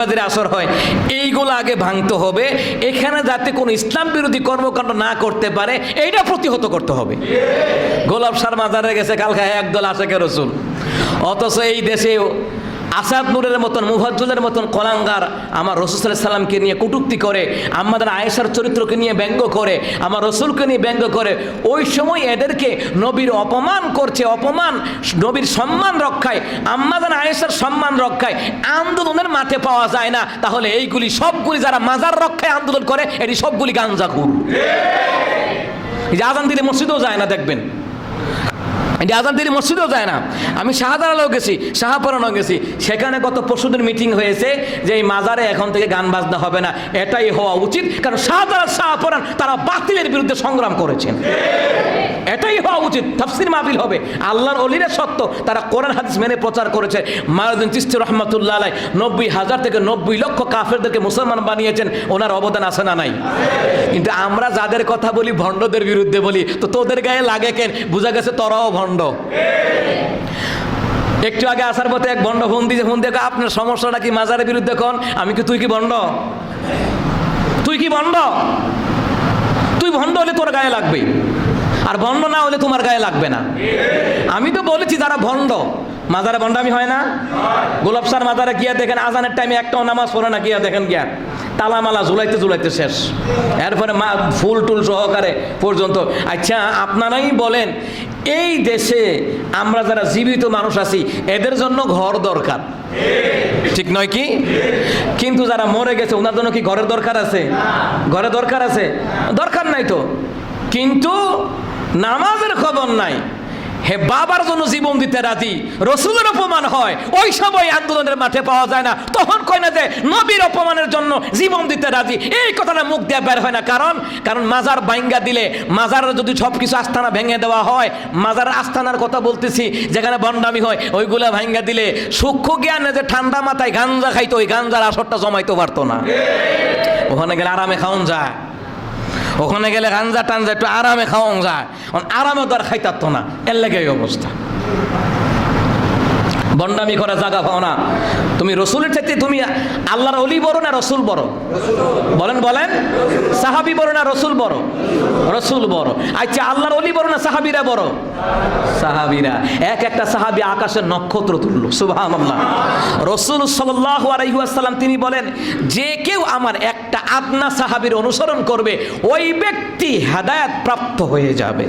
আসর হয়, এইগুলো আগে ভাঙতে হবে। এখানে যাতে কোন ইসলাম বিরোধী কর্মকাণ্ড না করতে পারে, এইটা প্রতিহত করতে হবে। গোলাপ সার মাজারে গেছে, কালকা একদল আশেখের রসুল। অথচ এই দেশে আসাদ নূরের মতন, মুফাজ্জুলের মতন কলাঙ্গার আমার রসুল সাল্লামকে নিয়ে কটুক্তি করে আমাদের আয়েশার চরিত্রকে নিয়ে ব্যঙ্গ করে, আমার রসুলকে নিয়ে ব্যঙ্গ করে, ওই সময় এদেরকে নবীর অপমান করছে, অপমান, নবীর সম্মান রক্ষায় আমাদের আয়েশার সম্মান রক্ষায় আন্দোলনের মাঠে পাওয়া যায় না। তাহলে এইগুলি সবগুলি যারা মাজার রক্ষায় আন্দোলন করে, এটি সবগুলি যে আজান দিলে মসজিদেও যায় না, দেখবেন। এটা আজান দিলে মসজিদেও যায় না। আমি শাহজালালেও গেছি, শাহপুরানও গেছি। সেখানে গত পরশুদিন মিটিং হয়েছে যে এই মাজারে এখন থেকে গান বাজনা হবে না। এটাই হওয়া উচিত, কারণ শাহজালাল শাহপুরান তারা বাতিলের বিরুদ্ধে সংগ্রাম করেছেন। এটাই হওয়া উচিত, তাফসির মাহফিল হবে। আল্লাহর অলিরা সত্য, তারা কোরআন, হাদিস মেনে প্রচার করেছে। মায়ুদ্দিন চিস্তি রহমতুল্লাহ আলাই নব্বই হাজার থেকে নব্বই লক্ষ কাফেরদেরকে মুসলমান বানিয়েছেন, ওনার অবদান আছে না নাই? কিন্তু আমরা যাদের কথা বলি, ভণ্ডদের বিরুদ্ধে বলি, তো তোদের গায়ে লাগে কেন? বোঝা গেছে তোরাও ভণ্ড। একটু আগে আসার পথে এক ভণ্ড ফোন দিয়েছে, ফোন দেখো আপনার সমস্যাটা কি মাজারের বিরুদ্ধে কোন? আমি কি তুই কি ভণ্ড তুই কি ভণ্ড তুই ভণ্ড হলে তোর গায়ে লাগবে, আর ভণ্ড না হলে তোমার গায়ে লাগবে না। আমি তো বলেছি যারা ভণ্ড মাজারে ভণ্ডামি হয় না? গোলাপ সার মাজারে গিয়া দেখেন, আজানের টাইমে একটাও নামাজ পড়ে না, গিয়া দেখেন গিয়া তালামালা ঝুলাইতে ঝুলাইতে শেষ। এরপরে মা, ফুল টুল সহকারে পর্যন্ত। আচ্ছা আপনারাই বলেন এই দেশে আমরা যারা জীবিত মানুষ আছি, এদের জন্য ঘর দরকার। ঠিক নয় কি? কিন্তু যারা মরে গেছে, ওনার জন্য কি ঘরের দরকার আছে? ঘরে দরকার আছে? দরকার নাই তো। কিন্তু নামাজের খবর নাই। হে বাবার জন্য জীবন দিতে রাজি, রসুলের অপমান হয়, ওই সময় আন্দোলনের মাঠে পাওয়া যায় না। তখন কয় না যে, নবীর অপমানের জন্য জীবন দিতে রাজি। এই কথাটা মুখ দিয়ে বের হয় না। কারণ কারণ মাজার বাইঙ্গা দিলে, মাজারের যদি সব কিছু আস্থানা ভেঙে দেওয়া হয় মাজার আস্থানার কথা বলতেছি, যেখানে বন্ডামি হয়, ওইগুলা ভাঙ্গা দিলে সূক্ষ্ম জ্ঞানে যে ঠান্ডা মাথায় গাঞ্জা খাইতো, ওই গাঞ্জার আসরটা জমাইতে পারতো না। ওখানে গেলে আরামে খাওয়ান যায়। ওখানে গেলে গাঞ্জা টানজা একটু আরামে খাওয়ান যায়। আরামে তো আর খাইতারতো না, এর লেগে এই অবস্থা। বন্ডামি করা জায়গা পাও না। তুমি রসুলের চাইতে তুমি আল্লাহর অলি বড় না রসুল বড়? বলেন বলেন। সাহাবি বড় না রসুল বড়? রসুল বড়। আচ্ছা আল্লাহর অলি বড় না সাহাবিরা বড়? সাহাবিরা। এক একটা সাহাবি আকাশের নক্ষত্র তুলল আল্লাহ রসুল সাল্লাহ আলাইহাসাল্লাম তিনি বলেন, যে কেউ আমার একটা আপনা সাহাবির অনুসরণ করবে, ওই ব্যক্তি হেদায়াত প্রাপ্ত হয়ে যাবে।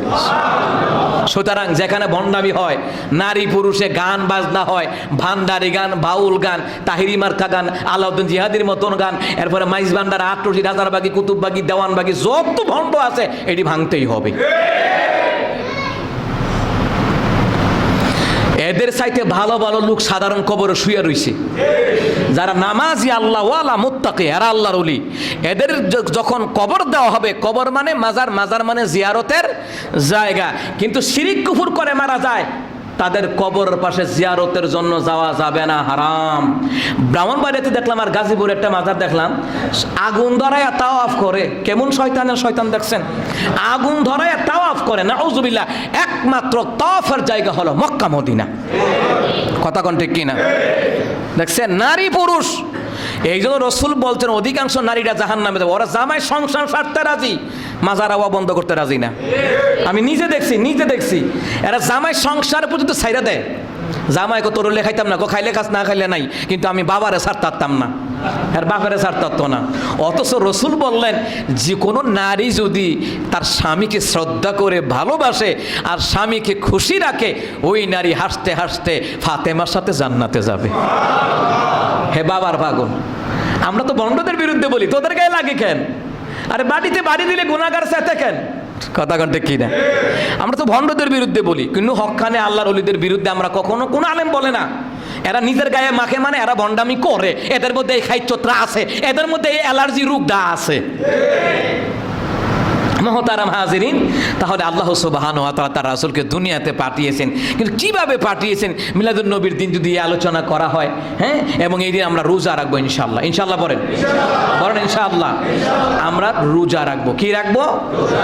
সুতরাং যেখানে ভণ্ডামি হয়, নারী পুরুষে গান বাজনা হয়, ভান্ডারি গান, বাউল গান, তাহিরি মার্কা গান, আলাউদ্দিন জিহাদির মতন গান, এরপরে মাইজ ভান্ডার আটরশি রাজারবাগি কুতুববাগি, দেওয়ানবাগি, যত ভণ্ড আছে, এটি ভাঙতেই হবে। এদের চাইতে ভালো ভালো লোক সাধারণ কবরে শুয়ে রয়েছে যারা নামাজি আল্লাহ ওয়ালা মুত্তাকে, এরা আল্লাহর উলি এদের যখন কবর দেওয়া হবে, কবর মানে মাজার মাজার মানে জিয়ারতের জায়গা। কিন্তু শিরিক কুফুর করে মারা যায় তাদের কবরের পাশে জিয়ারতের জন্য যাওয়া যাবে না, হারাম। ব্রাহ্মণবাড়িতে দেখলাম আর গাজীপুর একটা মাজার দেখলাম। আগুন ধরায় তাও আফ করে। কেমন শয়তানের শয়তান দেখছেন? আগুন ধরায় তাও আফ করে। না উজুবিল্লা একমাত্র তফের জায়গা হলো মক্কা, মদিনা। কথা কোন ঠিক কিনা? দেখছেন, নারী পুরুষ এই জন্য রসুল বলছেন, অধিকাংশ নারীরা জাহান নামে ওরা জামাই সংসার সারতে রাজি, মাজার আওয়া বন্ধ করতে রাজি না। আমি নিজে দেখছি নিজে দেখছি। এরা জামাই সংসার পর্যন্ত ছাইরা দেয়। জামাই কত রলে খাইতাম না গো খাইলে খাস, না খাইলে নাই। কিন্তু আমি বাবারে সার তারতাম না। আর বাবারে ছাড়তাম না। অথচ রসুল বললেন, যে কোনো নারী যদি তার স্বামীকে শ্রদ্ধা করে ভালোবাসে আর স্বামীকে খুশি রাখে, ওই নারী হাসতে হাসতে ফাতেমার সাথে জান্নাতে যাবে। হে বাবার পাগল আমরা তো বন্ডদের বিরুদ্ধে বলি, তোদের গায়ে লাগে কেন? আরে বাড়িতে বাড়ি দিলে গুণাগার সাথে কেন? কথা কন্টে কি না আমরা তো ভণ্ডদের বিরুদ্ধে বলি, কিন্তু হকানে আল্লাহর অলিদের বিরুদ্ধে আমরা কখনো কোনো আলেম বলে না। এরা নিজের গায়ে মাখে মানে এরা ভণ্ডামি করে, এদের মধ্যে এই খাইচত্রা আছে, এদের মধ্যে এই অ্যালার্জি রোগটা আছে। মহতারাম হাজিরিন, তাহলে আল্লাহ সুবাহান তার রাসুলকে দুনিয়াতে পাঠিয়েছেন। কিন্তু কীভাবে পাঠিয়েছেন? মিলাদুল নবীর দিন যদি আলোচনা করা হয় হ্যাঁ? এবং এই দিন আমরা রোজা রাখব ইনশাল্লাহ ইনশাল্লাহ বলেন বলেন ইনশাআল্লাহ। আমরা রোজা রাখব। কি রাখব?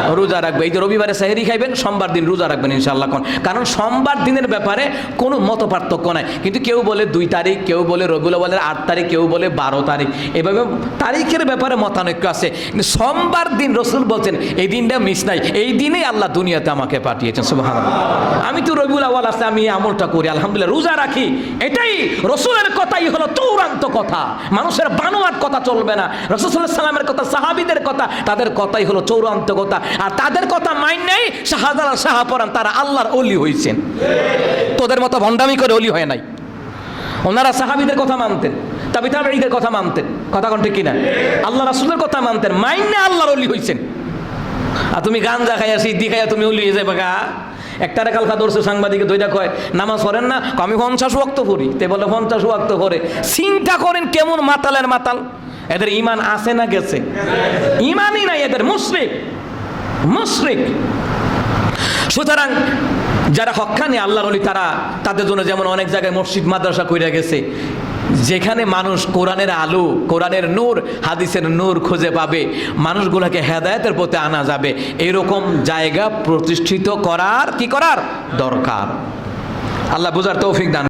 রোজা রাখব। এই যে রবিবারে সাহেরি খাইবেন, সোমবার দিন রোজা রাখবেন ইনশাআল্লাহ কোন। কারণ সোমবার দিনের ব্যাপারে কোনো মত পার্থক্য নাই। কিন্তু কেউ বলে দুই তারিখ, কেউ বলে রবিউল বলে আট তারিখ, কেউ বলে বারো তারিখ। এভাবে তারিখের ব্যাপারে মতানৈক্য আছে। কিন্তু সোমবার দিন রসুল বলছেন, এই দিনটা মিস নাই। এই দিনেই আল্লাহ দুনিয়াতে আমাকে পাঠিয়েছেন সুবাহ আমি তো রবিউল আওয়াল আছে, আমি এই আমলটা করি, আলহামদুলিল্লাহ, রোজা রাখি। এটাই রসুলের কথাই হলো চৌরান্ত কথা। মানুষের বানোয়ার কথা চলবে না। রসুল্লাহ সাল্লামের কথা, সাহাবিদের কথা, তাদের কথাই হলো চৌরান্ত কথা। আর তাদের কথা মাইন নেই, শাহজালাল শাহপরান তারা আল্লাহর অলি হয়েছেন তোদের মতো ভণ্ডামি করে অলি হয় নাই। ওনারা সাহাবিদের কথা মানতেন তাবি তাবিদের কথা মানতেন। কথা কোন ঠিক কিনা? আল্লাহ রাসুলের কথা মানতেন। মাইনে আল্লাহর অলি হয়েছেন আর তুমি গাঞ্জা খাইয়া, সিদ্ধি খাইয়া তুমি উলিয়ে যাবে গা। একটারে কালকা ধরছে সাংবাদিকে দুইটা কয়, নামাজ পড়েন না? আমি পঞ্চাশ ওয়াক্ত পড়ি। তে বলে, পঞ্চাশ ওয়াক্ত করে চিন্তা করেন কেমন মাতালের মাতাল। এদের ইমান আছে না গেছে? ইমানই নাই এদের, মুশরিক। মুশরিক। সুতরাং যারা হক্কানি আল্লাহর অলি, তারা তাদের জন্য যেমন অনেক জায়গায় মসজিদ, মাদ্রাসা কইরা গেছে যেখানে মানুষ কোরআনের আলো, কোরআনের নূর, হাদিসের নূর খুঁজে পাবে, মানুষগুলোকে হেদায়তের পথে আনা যাবে। এরকম জায়গা প্রতিষ্ঠিত করার কি করার? দরকার। আল্লাহ বুঝার তৌফিক দান